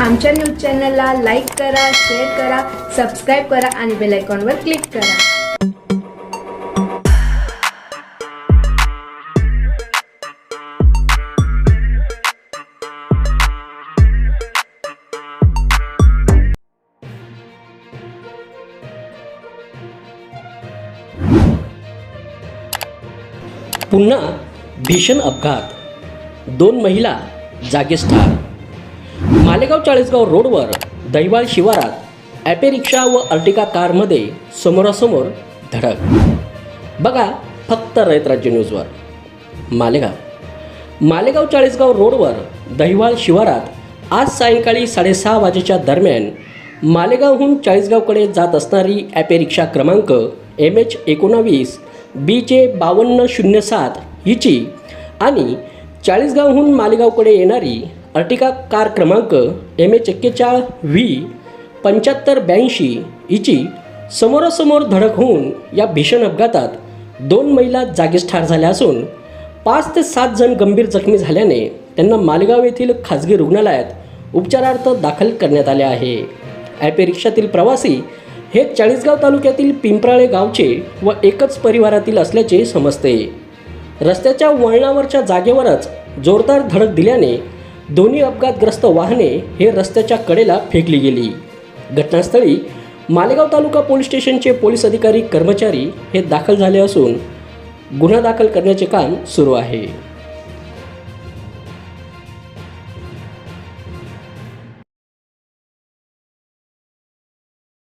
आमच्या न्यूज चॅनलला लाईक करा शेअर करा सबस्क्राईब करा आणि बेल आयकॉनवर क्लिक करा. पुन्हा भीषण अपघात. दोन महिला जागीच ठार. मालेगाव चाळीसगाव रोडवर दैवाळ शिवारात ॲपे रिक्षा व अर्टिका कारमध्ये समोरासमोर धडक. बघा फक्त रयत राज्य न्यूजवर. मालेगाव. मालेगाव चाळीसगाव रोडवर दहिवाळ शिवारात आज सायंकाळी साडेसहा वाजेच्या दरम्यान मालेगावहून चाळीसगावकडे जात असणारी ॲपे रिक्षा क्रमांक एम एच एकोणावीस बी जे बावन्न शून्य सात हिची आणि चाळीसगावहून मालेगावकडे येणारी अर्टिका कार क्रमांक एम एच एक्केचाळ व्ही पंच्याहत्तर ब्याऐंशी हिची समोरासमोर धडक होऊन या भीषण अपघातात दोन महिला जागीच ठार झाल्या असून पाच ते सात जण गंभीर जखमी झाल्याने त्यांना मालेगाव येथील खाजगी रुग्णालयात उपचारार्थ दाखल करण्यात आले आहे. ॲपे रिक्षातील प्रवासी हे चाळीसगाव तालुक्यातील पिंपराळे गावचे व एकच परिवारातील असल्याचे समजते. रस्त्याच्या वळणावरच्या जागेवरच जोरदार धडक दिल्याने दोन्ही अपघातग्रस्त वाहने हे रस्त्याच्या कडेला फेकली गेली. घटनास्थळी मालेगाव तालुका पोलीस स्टेशनचे पोलीस अधिकारी कर्मचारी हे दाखल झाले असून गुन्हा दाखल करण्याचे काम सुरू आहे.